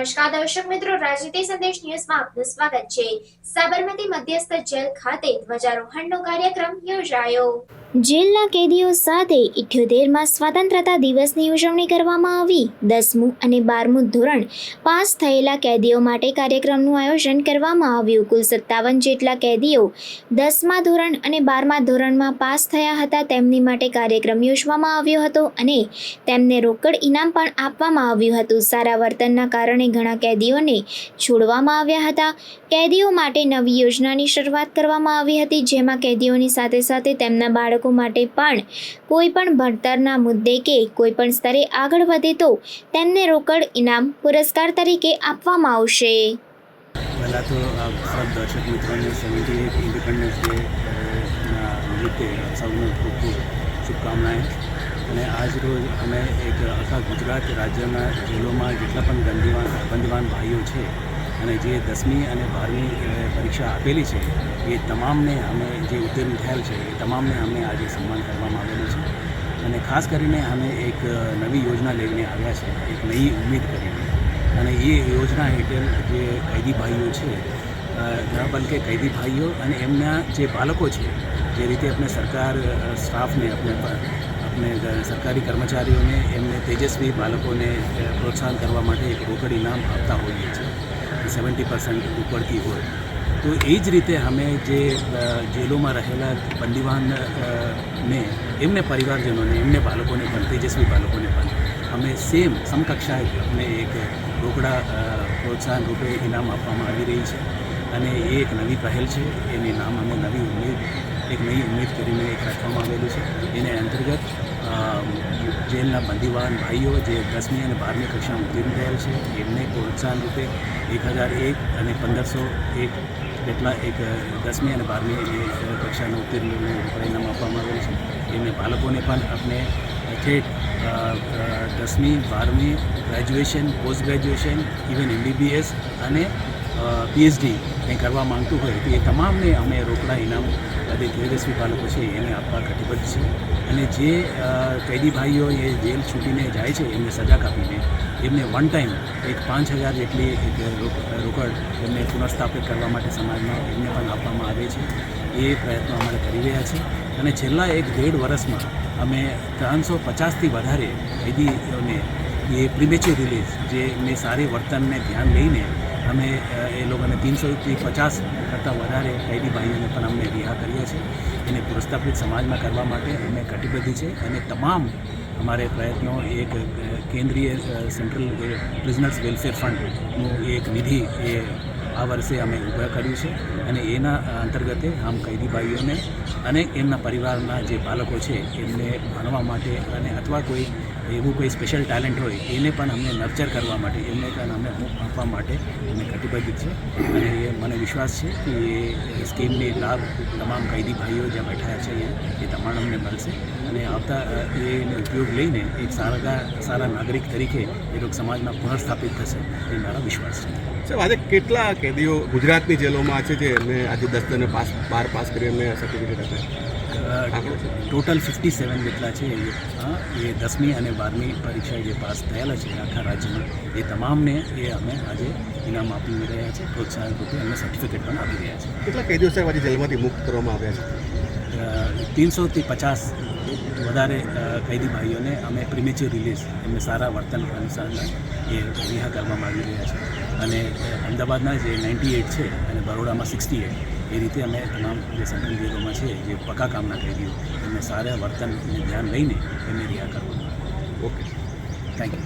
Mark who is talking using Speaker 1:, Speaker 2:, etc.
Speaker 1: નમસ્કાર, દર્શક મિત્રો, રાજનીતિ સંદેશ ન્યૂઝમાં આપનું સ્વાગત છે. સાબરમતી મધ્યસ્થ જેલ ખાતે ધ્વજારોહણનો કાર્યક્રમ યોજાયો. જેલના કેદીઓ સાથે ઇઠ્યોતેરમાં સ્વતંત્રતા દિવસની ઉજવણી કરવામાં આવી. દસમું અને બારમું ધોરણ પાસ થયેલા કેદીઓ માટે કાર્યક્રમનું આયોજન કરવામાં આવ્યું. કુલ સત્તાવન જેટલા કેદીઓ દસમા ધોરણ અને બારમા ધોરણમાં પાસ થયા હતા. તેમની માટે કાર્યક્રમ યોજવામાં આવ્યો હતો અને તેમને રોકડ ઇનામ પણ આપવામાં આવ્યું હતું. સારા વર્તનના કારણે ઘણા કેદીઓને છોડવામાં આવ્યા હતા. કેદીઓ માટે નવી યોજનાની શરૂઆત કરવામાં આવી હતી, જેમાં કેદીઓની સાથે સાથે તેમના બાળકો માટે પણ કોઈ પણ ભણતરના મુદ્દે કે કોઈ પણ સ્તરે આગળ વધે તો તેમને રોકડ ઇનામ પુરસ્કાર તરીકે આપવામાં આવશે.
Speaker 2: અને આજ અમે એક આખા ગુજરાત રાજ્યના જેલોમાં જેટલા પણ બંદીવાન બંદીવાન ભાઈઓ છે અને જે દસમી અને બારમી પરીક્ષા આપેલી છે, એ તમામને અમે જે ઉત્તીર્ણ થયેલ છે, એ તમામને અમે આજે સન્માન કરવામાં આવેલું છે. અને ખાસ કરીને અમે એક નવી યોજના લઈને આવ્યા છે, એક નવી ઉમેદ કરીને. અને એ યોજના હેઠળ જે કૈદી ભાઈઓ છે બલકે કૈદી ભાઈઓ અને એમના જે બાળકો છે, જે રીતે આપણે સરકાર સ્ટાફને, આપણે આપણે સરકારી કર્મચારીઓને એમને તેજસ્વી બાળકોને પ્રોત્સાહન કરવા માટે એક રોકડ ઇનામ આપતા હોઈએ છીએ. સેવન્ટી પર્સન્ટ ઉપડતી હોય. તો એ જ રીતે અમે જે જેલોમાં રહેલા બંદીવાનને એમને પરિવારજનોને, એમને બાળકોને પણ, તેજસ્વી બાળકોને પણ અમે સેમ સમકક્ષાએ અમને એક રોકડા પ્રોત્સાહન રૂપે ઇનામ આપવામાં આવી રહી છે. અને એ એક નવી પહેલ છે. એની નામ અમે નવી ઉમેદ, એક નવી ઉમેદ કરીને એક રાખવામાં આવેલું છે. એને અંતર્ગત જેલના બંદીવાન ભાઈઓ જે દસમી અને બારમી કક્ષામાં ઉત્તીર્ણ થયેલ છે, એમને પ્રોત્સાહન રૂપે એક હજાર એક અને પંદરસો એક જેટલા એક દસમી અને બારમી કક્ષાના ઉત્તીર્ણને પરિણામ આપવામાં આવેલ છે. એમને બાળકોને પણ આપણે ઠેઠ દસમી, બારમી, graduation, post graduation, even MBBS અને પીએચડી કંઈ કરવા માંગતું હોય તો એ તમામને અમે રોકડા ઇનામ અને તેજસ્વી બાળકો છે એને આપવા કટિબદ્ધ છે અને જે કેદી ભાઈઓ એ જેલ છૂટીને જાય છે, એમને સજા કાપીને, એમને વન ટાઈમ એક પાંચ હજાર જેટલી એક રોકડ એમને પુનઃસ્થાપિત કરવા માટે સમાજમાં એમને પણ આપવામાં આવે છે. એ પ્રયત્નો અમારે કરી રહ્યા છે અને છેલ્લા એક દેઢ વર્ષમાં અમે ત્રણસો પચાસથી વધારે કેદીઓને એ પ્રિમેચ્યોર રિલીઝ જે એમની સારી વર્તનને ધ્યાન લઈને અમે એ લોકોને ત્રણસોથી પચાસ કરતાં વધારે કૈદી ભાઈઓને પણ અમને રિહા કર્યા છે એને પુરસ્થાપિત સમાજમાં કરવા માટે અમે કટિબદ્ધ છે અને તમામ અમારે પ્રયત્નો એક કેન્દ્રીય સેન્ટ્રલ પ્રિઝનર્સ વેલફેર ફંડનું એક નિધિ એ આ વર્ષે અમે ઊભા કર્યું છે અને એના અંતર્ગતે આમ કૈદી ભાઈઓને અને એમના પરિવારના જે બાળકો છે, એમને ભણવા માટે અને અથવા કોઈ એવું કોઈ સ્પેશિયલ ટેલેન્ટ હોય, એને પણ અમને નર્ચર કરવા માટે, એમને પણ અમને હોપ આપવા માટે અમે કટિબદ્ધ છે અને એ મને વિશ્વાસ છે કે એ સ્કીમની લાભ તમામ કૈદી ભાઈઓ જ્યાં બેઠા છે, એ તમામ અમને મળશે. અને આવતા એનો ઉપયોગ લઈને એક સારા સારા નાગરિક તરીકે એ લોકો સમાજમાં પુનર્સ્થાપિત થશે, એ મારો વિશ્વાસ છે.
Speaker 3: સાહેબ, આજે કેટલા કેદીઓ ગુજરાતની જેલોમાં છે. જે એમને આજે દસ દને પાસ બાર પાસ કરી એમને સર્ટિફિકેટ આપ્યા.
Speaker 2: ટોટલ ફિફ્ટી સેવન જેટલા છે એ દસમી અને બારમી પરીક્ષા જે પાસ થયેલા છે આખા રાજ્યમાં એ તમામને એ અમે આજે ઇનામ આપી રહ્યા છે પ્રોત્સાહન રૂપે અમે સર્ટિફિકેટ પણ આપી રહ્યા છે.
Speaker 3: કેટલા કેદીઓ સાહેબ આજે જેલમાંથી મુક્ત કરવામાં આવ્યા છે?
Speaker 2: તીનસોથી પચાસ વધારે કેદી ભાઈઓને અમે પ્રિમેચ્યોર રિલીઝ એમને સારા વર્તન અનુસાર એ રિહા કરવામાં આવી રહ્યા છે. અને અમદાવાદના જે નાઇન્ટી એટ છે અને બરોડામાં સિક્સટી એટ એ રીતે અમે તમામ જે સેન્ટ્રલ જેલોમાં છે જે પક્કા કામના કેદીઓ એમને સારા વર્તનને ધ્યાન લઈને એમને રિહા કરવાનું.
Speaker 3: ઓકે.
Speaker 2: Thank you